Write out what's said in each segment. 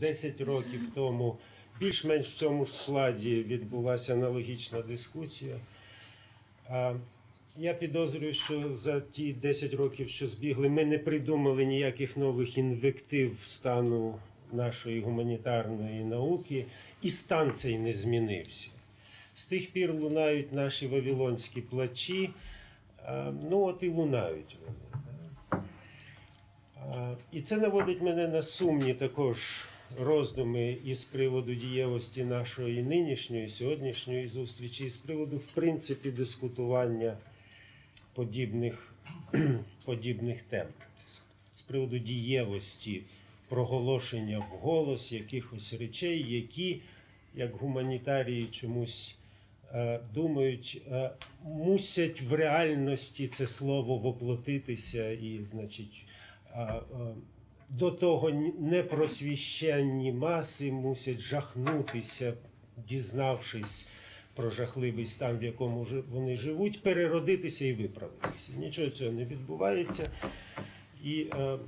10 років тому більш-менш в цьому ж складі відбулася аналогічна дискусія. Я підозрюю, що за ті 10 років, що збігли, ми не придумали ніяких нових інвектив стану нашої гуманітарної науки, і стан цей не змінився. З тих пір лунають наші вавилонські плачі, ну от і лунають вони. І це наводить мене на сумні також роздуми із приводу дієвості нашої нинішньої сьогоднішньої зустрічі, і з приводу, в принципі, дискутування подібних, подібних тем, з приводу дієвості проголошення вголос якихось речей, які, як гуманітарії чомусь е, думають, е, мусять в реальності це слово воплотитися і, значить, а, е, до того непросвіщенні маси мусять жахнутися, дізнавшись про жахливий стан, в якому вони живуть, переродитися і виправитися. Нічого цього не відбувається. І, е,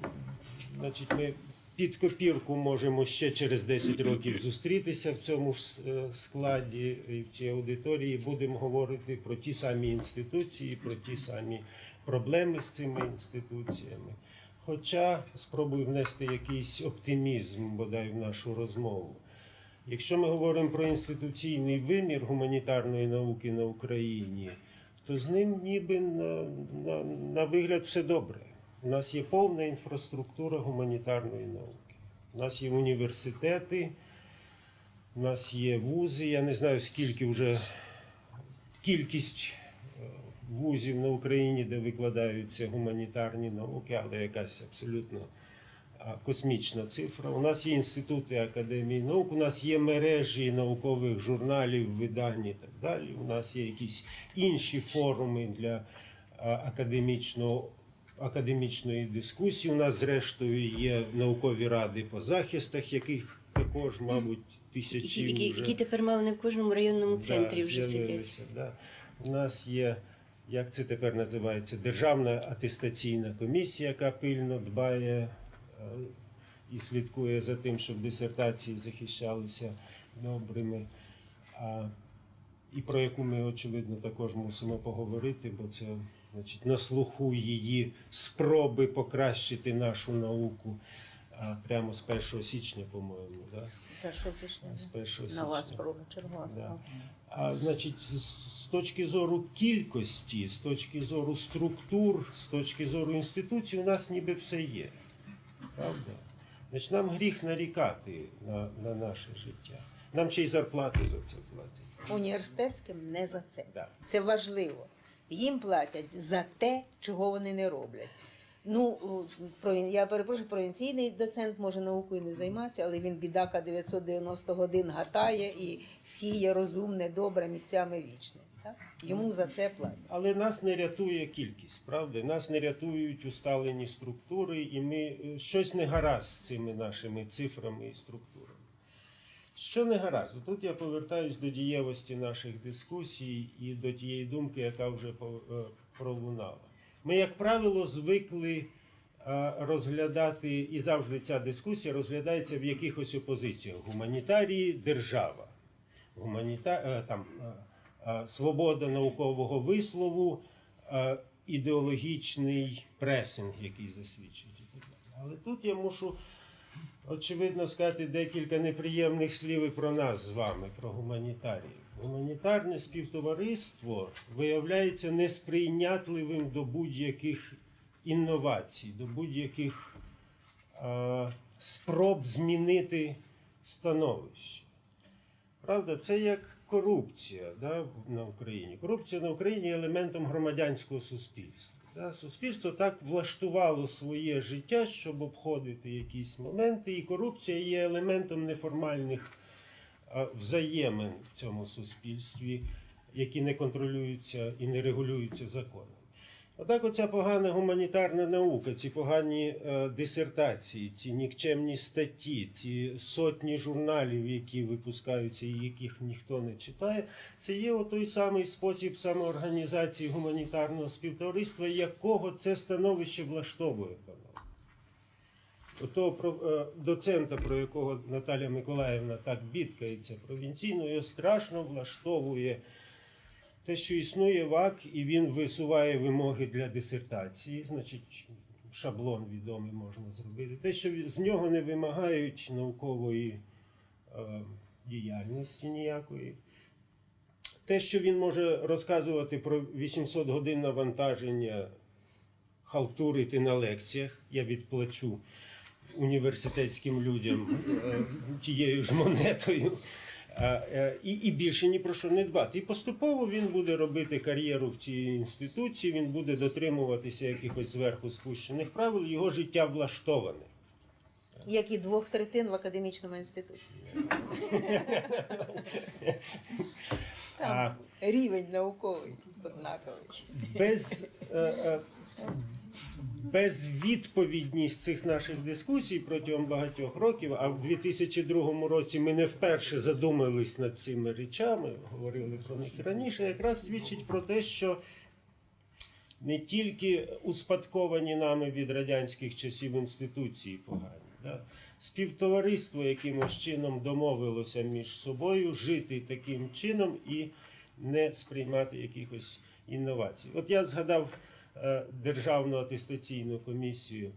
значить, ми під копірку можемо ще через 10 років зустрітися в цьому ж е, складі і в цій аудиторії. Будемо говорити про ті самі інституції, про ті самі проблеми з цими інституціями. Хоча спробую внести якийсь оптимізм бодай в нашу розмову. Якщо ми говоримо про інституційний вимір гуманітарної науки на Україні, то з ним ніби на, на, на вигляд все добре. У нас є повна інфраструктура гуманітарної науки. У нас є університети, у нас є вузи. Я не знаю, скільки вже кількість вузів на Україні, де викладаються гуманітарні науки, але якась абсолютно космічна цифра. У нас є інститути академії наук, у нас є мережі наукових журналів, видань і так далі. У нас є якісь інші форуми для академічного. Академічної дискусії. У нас, зрештою, є наукові ради по захистах, яких також, мабуть, тисячі Які, вже які тепер мали не в кожному районному центрі да, вже сидять. Да. У нас є, як це тепер називається, Державна атестаційна комісія, яка пильно дбає е, і слідкує за тим, щоб дисертації захищалися добрими. А, і про яку ми, очевидно, також мусимо поговорити, бо це значить, на слуху її спроби покращити нашу науку прямо з 1 січня, по-моєму. Да? Що це ж З 1 січня. спроба чергова. Да. А значить, з з точки зору кількості, з точки зору структур, з точки зору інституцій, у нас ніби все є. Правда? Значить, нам гріх нарікати на, на наше життя. Нам ще й зарплати за це платять. Університетським не за це. Да. Це важливо. Їм платять за те, чого вони не роблять. Ну, я перепрошую, провінційний доцент може наукою не займатися, але він бідака 990 годин гатає і сіє розумне, добре, місцями вічне. Так? Йому за це платять. Але нас не рятує кількість, правда? Нас не рятують усталені структури, і ми е, щось не гаразд з цими нашими цифрами і структурами. Що не гаразд? Тут я повертаюсь до дієвості наших дискусій і до тієї думки, яка вже е, пролунала. Ми, як правило, звикли е, розглядати, і завжди ця дискусія розглядається в якихось опозиціях: гуманітарії, держава, гуманіта... е, там, е, свобода наукового вислову, ідеологічний пресинг, який засвідчують. Але тут я мушу очевидно сказати декілька неприємних слів і про нас з вами, про гуманітаріїв. Гуманітарне співтовариство виявляється несприйнятливим до будь-яких інновацій, до будь-яких е, спроб змінити становище. Правда, це як корупція да, на Україні. Корупція на Україні є елементом громадянського суспільства. Да. Суспільство так влаштувало своє життя, щоб обходити якісь моменти, і корупція є елементом неформальних взаємин в цьому суспільстві, які не контролюються і не регулюються законом. Отак оця погана гуманітарна наука, ці погані е, дисертації, ці нікчемні статті, ці сотні журналів, які випускаються і яких ніхто не читає, це є той самий спосіб самоорганізації гуманітарного співтовариства, якого це становище влаштовує. панове. Ото про е, доцента, про якого Наталя Миколаївна так бідкається провінційно, його страшно влаштовує те, що існує ВАК, і він висуває вимоги для дисертації, значить, шаблон відомий можна зробити. Те, що з нього не вимагають наукової е, діяльності ніякої. Те, що він може розказувати про 800 годин навантаження, халтурити на лекціях, я відплачу університетським людям е, тією ж монетою. Е, І, і більше ні про що не дбати. І поступово він буде робити кар'єру в цій інституції, він буде дотримуватися якихось зверху спущених правил, його життя влаштоване. Як і двох третин в академічному інституті. Там А рівень науковий однаковий. без, е, безвідповідність цих наших дискусій протягом багатьох років, а в 2002 році ми не вперше задумались над цими речами, говорили про них раніше, якраз свідчить про те, що не тільки успадковані нами від радянських часів інституції погані. Да? Співтовариство якимось чином домовилося між собою жити таким чином і не сприймати якихось інновацій. От я згадав Державну атестаційну комісію,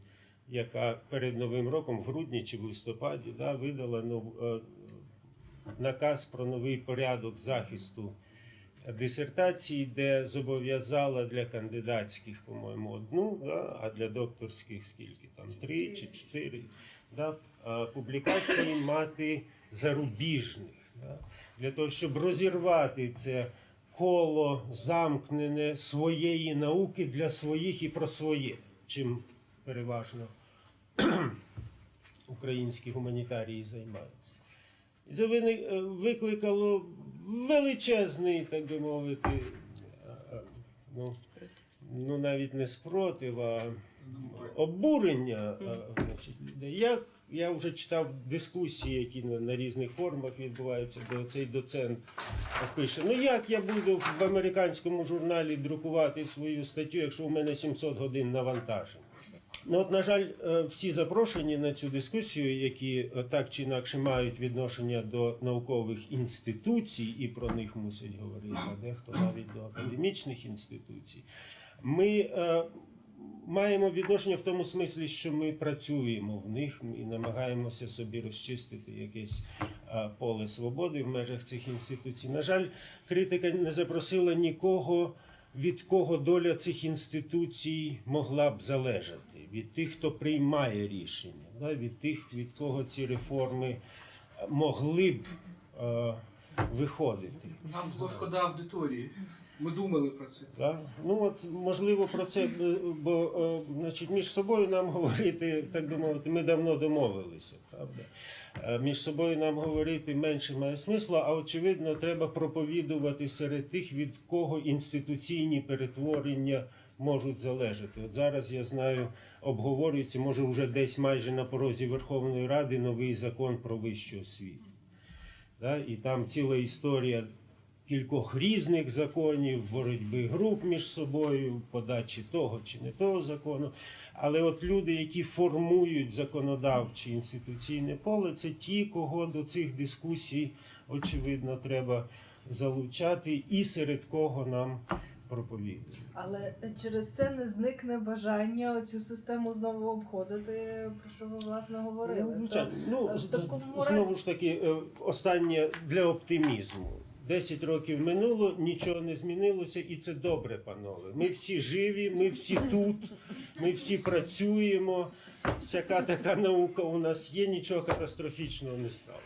яка перед Новим роком, в грудні чи в листопаді, да, видала нов, е, наказ про новий порядок захисту дисертації, де зобов'язала для кандидатських, по-моєму, одну, да, а для докторських скільки там три чи чотири да, публікації мати зарубіжних. Да, для того, щоб розірвати це коло замкнене своєї науки для своїх і про своє, чим переважно українські гуманітарії займаються. І це е, викликало величезний, так би мовити, е, е, ну, ну навіть не спротив, а обурення значить, людей. Я вже читав дискусії, які на, на різних форумах відбуваються, де цей доцент пише: ну як я буду в американському журналі друкувати свою статтю, якщо у мене 700 годин навантажень? Ну, от, на жаль, е, всі запрошені на цю дискусію, які е, так чи інакше мають відношення до наукових інституцій, і про них мусять говорити, а дехто навіть до академічних інституцій. Ми е, маємо відношення в тому смислі, що ми працюємо в них і намагаємося собі розчистити якесь поле свободи в межах цих інституцій. На жаль, критика не запросила нікого, від кого доля цих інституцій могла б залежати. Від тих, хто приймає рішення, да, від тих, від кого ці реформи могли б виходити. Нам було шкода аудиторії. Ми думали про це. Так? Ну от можливо про це, е, бо е, значить, між собою нам говорити, так би мовити, ми давно домовилися, правда? Е, Між собою нам говорити менше має смислу, а очевидно, треба проповідувати серед тих, від кого інституційні перетворення можуть залежати. От зараз я знаю, обговорюється, може вже десь майже на порозі Верховної Ради новий закон про вищу освіту. Да? І там ціла історія кількох різних законів, боротьби груп між собою, подачі того чи не того закону. Але от люди, які формують законодавче інституційне поле, це ті, кого до цих дискусій, очевидно, треба залучати, і серед кого нам проповідувати. Але через це не зникне бажання цю систему знову обходити, про що ви власне говорили. Ну, звичайно. Ну, в такому знову ж таки, е, останнє для оптимізму. Десять років минуло, нічого не змінилося, і це добре, панове. Ми всі живі, ми всі тут, ми всі працюємо. Всяка така наука у нас є, нічого катастрофічного не сталося.